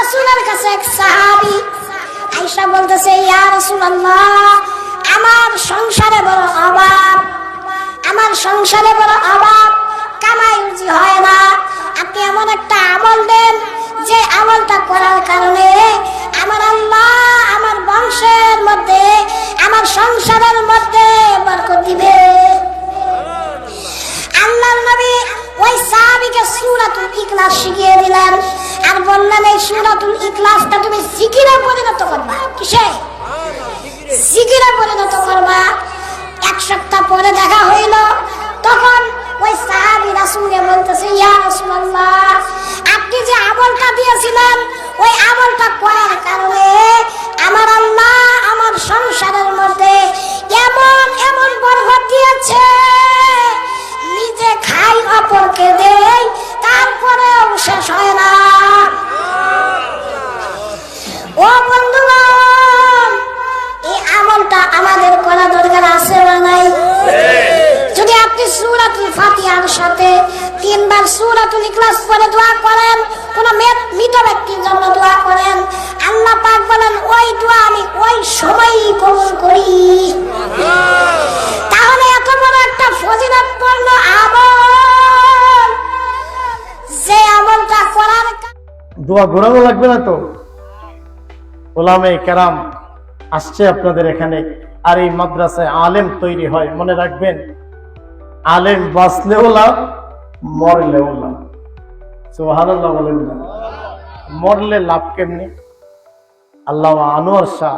রাসূলের কাছে এক সাহাবী আয়েশা বলতেছে, ইয়া রাসূলুল্লাহ, আমার সংসারে বড় অভাব, আমার সংসারে বড় অভাব, কামাই রুজি হয় না। আপনি এমন একটা আমল দেন, যে আমলটা করার কারণে আমার আল্লাহ আমার বংশের মধ্যে, আমার সংসারের মধ্যে বরকত দিবে। আল্লাহর নবী ওই সাহাবীকে সূরাতুল ইখলাস শিখিয়ে দিলেন। আর বললেন এই সূরাতুল ইখলাসটা তুমি জিকিরে পরিণত করবা কিসে? জিকিরে পরিণত করবা এক সপ্তাহ পরে দেখা হইল। তখন ওই সাহাবী বলতেছে, ইয়া আপনি যে আমলটা দিয়েছিলেন, ওই আমলটা করার কারণে আমার আল্লাহ আমার সংসারের মধ্যে এমন এমন বরকত দিয়েছে। নিজে খাই, অপরকে দেই, তারপরেও শেষ হয় না। সূরাতুল ইখলাস পড়ে দোয়া করেন, কোন মৃত ব্যক্তির জন্য দোয়া করেন। আল্লাহ পাক বলেন, ওই দোয়া আমি ওই সময়ই কবুল করি। তাহলে এত বড় একটা ফজিলতপূর্ণ আমল। যে আমলটা করার দোয়া ঘোরানো লাগবে না তো? ওলামে কেরাম আসছে আপনাদের এখানে, আর এই মাদ্রাসায় আলেম তৈরি হয়, মনে রাখবেন। আলেম বাঁচলেও লাভ মরলেও লাভ মরলে লাভ কেমনি? আল্লাহ আনোয়ার শাহ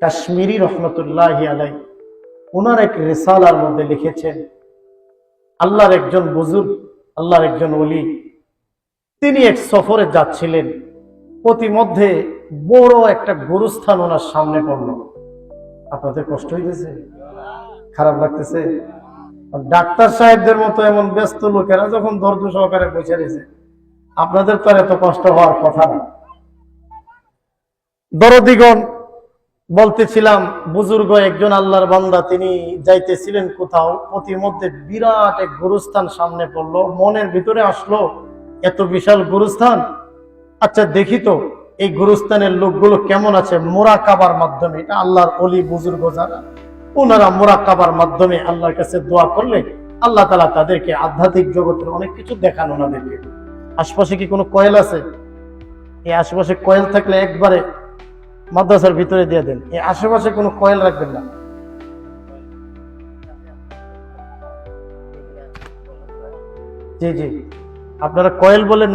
কাশ্মীরি রহমতুল্লাহ আলাই ওনার এক রেসালার মধ্যে লিখেছেন, আল্লাহর একজন বুজুর্গ, আল্লাহর একজন অলি তিনি এক সফরে যাচ্ছিলেন, প্রতিমধ্যে বড় একটা গুরুস্থান ওনার সামনে পড়ল। আপনাদের কষ্ট হইতেছে? খারাপ লাগতেছে? ডাক্তার সাহেবদের মতো এমন ব্যস্ত লোকেরা যখন ধৈর্য সহকারে বসে রয়েছে, আপনাদের তো এত কষ্ট হওয়ার কথা না। দরদিগণ, বলতেছিলাম, বুজুর্গ একজন আল্লাহর বান্দা, তিনি যাইতেছিলেন কোথাও প্রতিমধ্যে বিরাট এক গুরুস্থান সামনে পড়ল, মনের ভিতরে আসলো, এত বিশাল গুরুস্থান? আচ্ছা দেখি তো, এই গুরুস্থানের লোকগুলো কেমন আছে মোরা কাবার মাধ্যমে? এটা আল্লাহর অলি বুজুর্গ যারা। ওনারা মোরা কাবার মাধ্যমে আল্লাহর কাছে দোয়া করলে আল্লাহ তালা তাদেরকে আধ্যাত্মিক জগতের অনেক কিছু দেখান ওনাদেরকে। আশপাশে কি কোনো কয়েল আছে? এই আশেপাশে কয়েল থাকলে একবারে মাদ্রাসার ভিতরে দিয়ে দেন। এই আশেপাশে কোনো কয়েল রাখবেন না। জি জি। আপনারা কয়েল বলেন